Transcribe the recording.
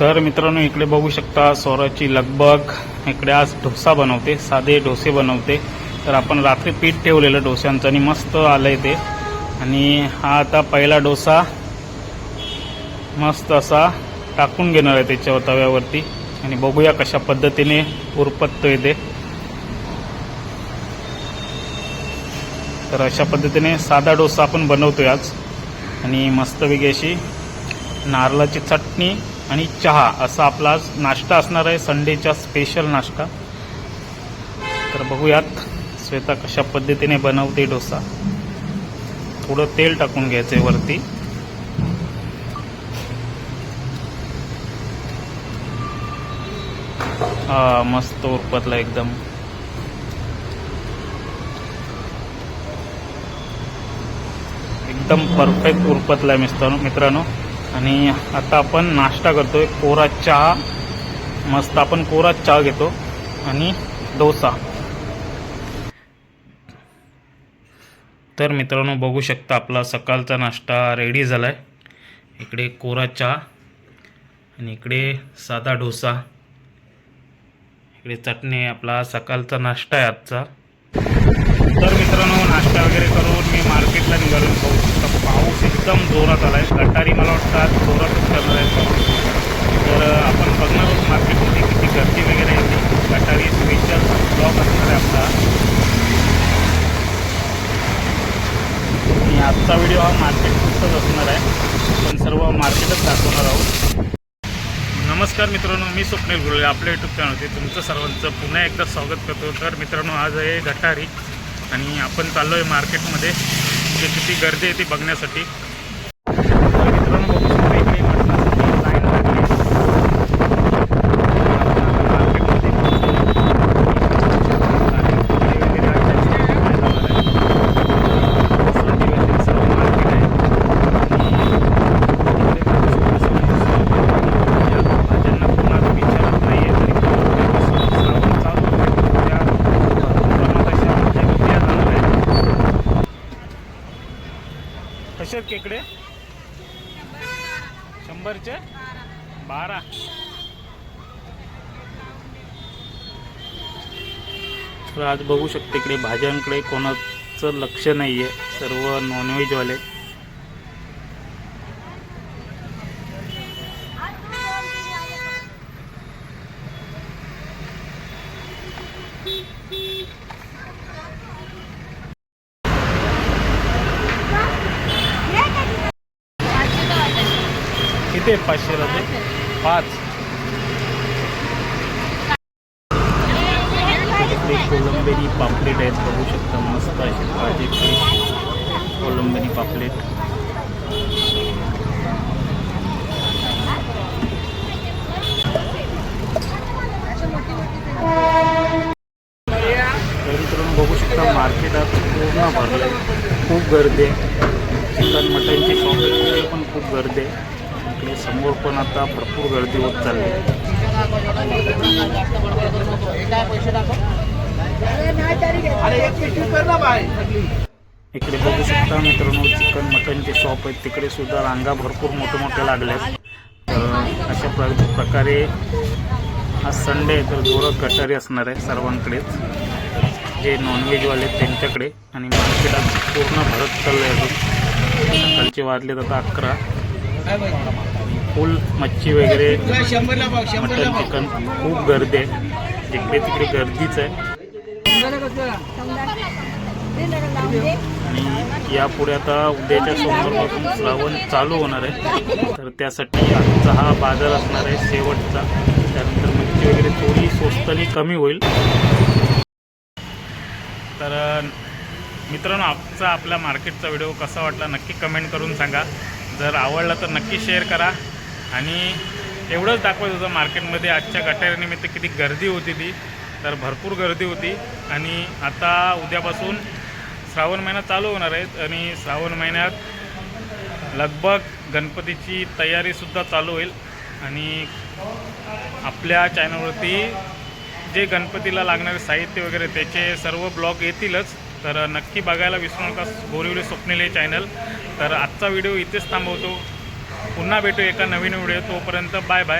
तर मित्रांनो इकडे बघू शकता स्वराची लगबग. इकडे आज डोसा बनवते साधे डोसे बनवते. तर आपण रात्री पीठ ठेवलेलं डोस्यांचं आणि मस्त आलंय ते. आणि हा आता पहिला डोसा. मस्त असा टाकून घेणार आहे त्याच्या तव्यावरती. आणि बघूया कशा पद्धतीने उरपततोय ते. तर अशा पद्धतीने साधा डोसा आपण बनवतोय आज. आणि मस्तपैकी अशी नारळाची चटणी. आणि चहा असा आपला नाश्ता असणार आहे संडेचा स्पेशल नाश्ता. तर बघूयात श्वेता कशा पद्धतीने बनवते डोसा. थोडं तेल टाकून घ्यायचंय वरती. हा मस्त उरपतला एकदम. एकदम परफेक्ट उरपतला मित्रांनो मित्रांनो. आणि आता आपण नाश्ता करतोय. कोरा चहा. मस्त आपण कोरा चहा घेतो. आणि डोसा. तर मित्रांनो बघू शकता आपला सकाळचा नाश्ता रेडी झाला आहे इकडे कोरा चहा. आणि इकडे साधा डोसा. इकडे चटणी आहे आपला. सकाळचा नाश्ता आहे आजचा. तर मित्रांनो नाश्ता वगैरे करून मी मार्केटला निघालो. पोहोचतो एकदम जोरात आलाय. गटारी मला वाटतं आज जोरातच करणार आहे. तर आपण बघणार आहोत मार्केटमध्ये किती गर्दी वगैरे येते गटारी स्पेशल ब्लॉक असणार आहे आपला. आणि आजचा व्हिडिओ हा मार्केट पुस्तक असणार आहे. आपण सर्व मार्केटच दाखवणार आहोत. नमस्कार मित्रांनो मी स्वप्नील गुरुले आपल्या यूट्यूब चॅनलवरती तुमचं सर्वांचं पुन्हा एकदा स्वागत करतो. तर मित्रांनो आज आहे गटारी आणि आपण चाललो आहे मार्केटमध्ये जे किती गर्दी आहे ती बघण्यासाठी तर मित्रांनो बघू शकता इकडे मटणासाठी लाईन लागली आहे. मार्केटमध्ये आणि पुढे वगैरे आहे. मसाले वगैरे सर्व मार्केट आहे आणि भाज्यांना पुन्हा विचारत नाहीये तरी श्रावण चालू आहे त्या प्रमाणात अशा भाज्या विकल्या जाणार आहेत कसे आहेत केकडे शंभरचे बारा. तर आज बघू शकते इकडे भाज्यांकडे कोणाचं लक्ष नाही आहे सर्व नॉनव्हेजवाले किती आहे पाचशे राहते पाच. इकडे कोलंबेरी पापलेट आहेत बघू शकता मस्त असे ताजे फ्रेश कोलंबेरी पापलेट. बघू शकता मार्केटात पूर्ण भरलं खूप गर्दी आहे. चिकन मटनची शॉप पण खूप गर्दी आहे. इकडे समोर पण आता भरपूर गर्दी होत चालली आहे. इकडे बघू शकता मित्रांनो चिकन मटनचे शॉप आहेत. तिकडे सुद्धा रांगा भरपूर मोठे मोठे लागल्यात. तर अशा प्र प्रकारे आज संडे आहे तर जोरात गटारी असणार आहे सर्वांकडेच. जे नॉनव्हेजवाले आहेत त्यांच्याकडे. आणि मार्केटात पूर्ण भरत चाललं आहे अजून. सकाळचे वाजलेत आता अकरा. फुल मच्छी वगैरे मटन चिकन खूप गर्दी आहे. जिकडे तिकडे गर्दीच आहे. आणि यापुढे आता उद्याच्या सोमवारपासून श्रावण चालू होणार आहे. तर त्यासाठी आजचा हा बाजार असणार आहे शेवटचा. त्यानंतर मच्छी वगैरे थोडी स्वस्त आणि कमी होईल. तर मित्रांनो आजचा आपल्या मार्केटचा व्हिडिओ कसा वाटला नक्की कमेंट करून सांगा. जर आवडला तर नक्की शेअर करा. आणि एवढंच दाखवत होतं मार्केटमध्ये आजच्या गटारीनिमित्त किती गर्दी होती ती. तर भरपूर गर्दी होती. आणि आता उद्यापासून श्रावण महिना चालू होणार आहेत आणि श्रावण महिन्यात लगभग गणपतीची तयारीसुद्धा चालू होईल. आणि आपल्या चॅनलवरती जे गणपतीला लागणारे साहित्य वगैरे त्याचे सर्व ब्लॉग येतीलच. तर नक्की बघायला विसरू नका बोरिवली स्वप्नील हे चॅनल तर आजचा व्हिडिओ इथेच थांबवतो. पुन्हा भेटू एका नवीन व्हिडिओ तोपर्यंत बाय बाय